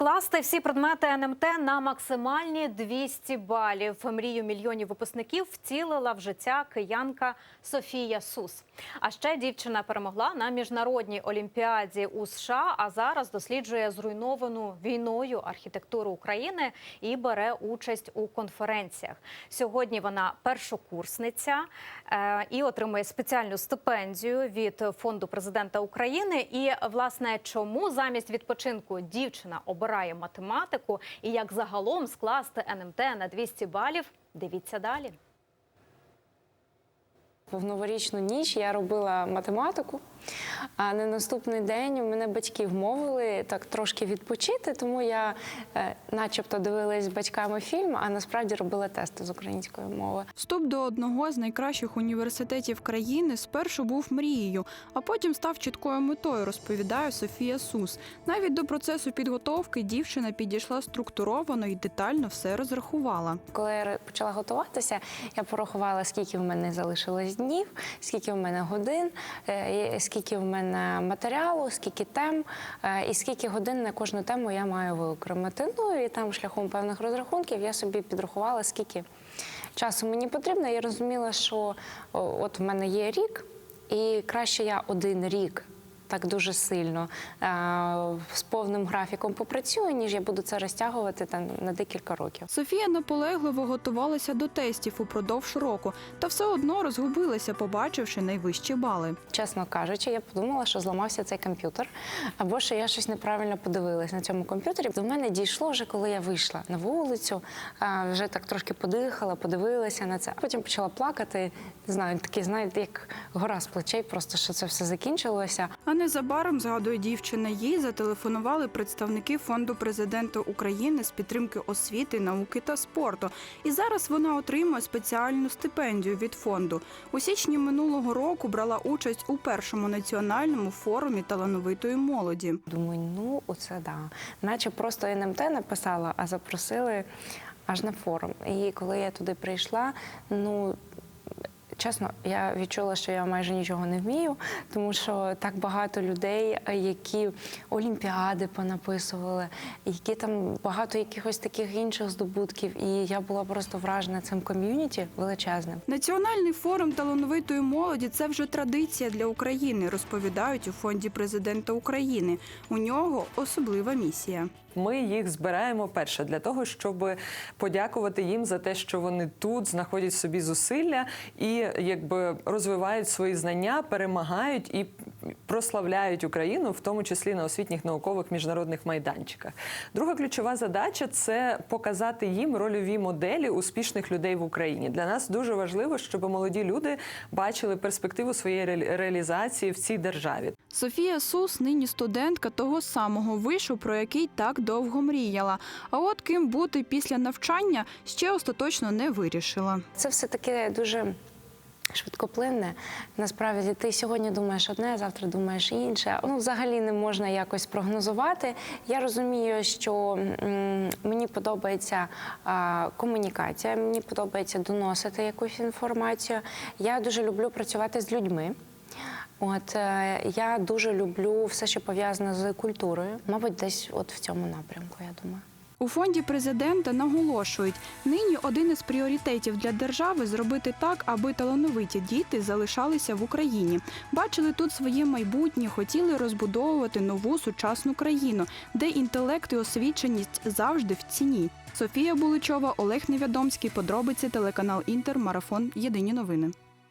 Скласти всі предмети НМТ на максимальні 200 балів. Мрію мільйонів випускників втілила в життя киянка Софія Сус. А ще дівчина перемогла на міжнародній олімпіаді у США, а зараз досліджує зруйновану війною архітектуру України і бере участь у конференціях. Сьогодні вона першокурсниця е, і отримує спеціальну стипендію від фонду президента України. І власне, чому замість відпочинку дівчина обирає математику і як загалом скласти НМТ на 200 балів? Дивіться далі. В новорічну ніч я робила математику, а на наступний день мене батьки вмовили так трошки відпочити, тому я е, начебто дивилась з батьками фільм, а насправді робила тести з української мови. Вступ до одного з найкращих університетів країни спершу був мрією, а потім став чіткою метою, розповідає Софія Сус. Навіть до процесу підготовки дівчина підійшла структуровано і детально все розрахувала. Коли я почала готуватися, я порахувала, скільки в мене залишилось днів, скільки в мене годин, е, скільки в мене матеріалу, скільки тем, е, і скільки годин на кожну тему я маю виокремити. Ну і там шляхом певних розрахунків я собі підрахувала, скільки часу мені потрібно. Я розуміла, що от в мене є рік, і краще я один рік. Так дуже сильно е, з повним графіком попрацюю, ніж я буду це розтягувати там на декілька років. Софія наполегливо готувалася до тестів упродовж року, та все одно розгубилася, побачивши найвищі бали. Чесно кажучи, я подумала, що зламався цей комп'ютер, або що я щось неправильно подивилась на цьому комп'ютері. До мене дійшло вже, коли я вийшла на вулицю, вже так трошки подихала, подивилася на це. Потім почала плакати. Не знаю, такі, знаєте, як гора з плечей, просто що це все закінчилося. Незабаром, згадує дівчина, їй зателефонували представники фонду президента України з підтримки освіти, науки та спорту. І зараз вона отримує спеціальну стипендію від фонду. У січні минулого року брала участь у першому національному форумі талановитої молоді. Думаю, ну оце да. Наче просто НМТ написала, а запросили аж на форум. І коли я туди прийшла, ну. Чесно, я відчула, що я майже нічого не вмію, тому що так багато людей, е, які олімпіади понаписували, які там багато якихось таких інших здобутків. І я була просто вражена цим ком'юніті величезним. Національний форум талановитої молоді це вже традиція для України, розповідають у фонді президента України. У нього особлива місія. Ми їх збираємо перше для того, щоб подякувати їм за те, що вони тут знаходять в собі зусилля і якби розвивають свої знання, перемагають і прославляють Україну, в тому числі на освітніх наукових міжнародних майданчиках. Друга ключова задача це показати їм рольові моделі успішних людей в Україні. Для нас дуже важливо, щоб молоді люди бачили перспективу своєї реалізації в цій державі. Софія Сус нині студентка того самого вишу, про який так довго мріяла. А от ким бути після навчання ще остаточно не вирішила. Це все таке дуже. Швидкоплинне. Насправді ти сьогодні думаєш одне, завтра думаєш інше. Ну, взагалі не можна якось прогнозувати. Я розумію, що мені подобається а, комунікація, мені подобається доносити якусь інформацію. Я дуже люблю працювати з людьми. От е, я дуже люблю все, що пов'язане з культурою. Мабуть, десь от в цьому напрямку, я думаю. У фонді президента наголошують, нині один із пріоритетів для держави зробити так, аби талановиті діти залишалися в Україні. Бачили тут своє майбутнє, хотіли розбудовувати нову сучасну країну, де інтелект і освіченість завжди в ціні. Софія Буличова, Олег Невідомський. Подробиці телеканал Інтер. Марафон. Єдині новини.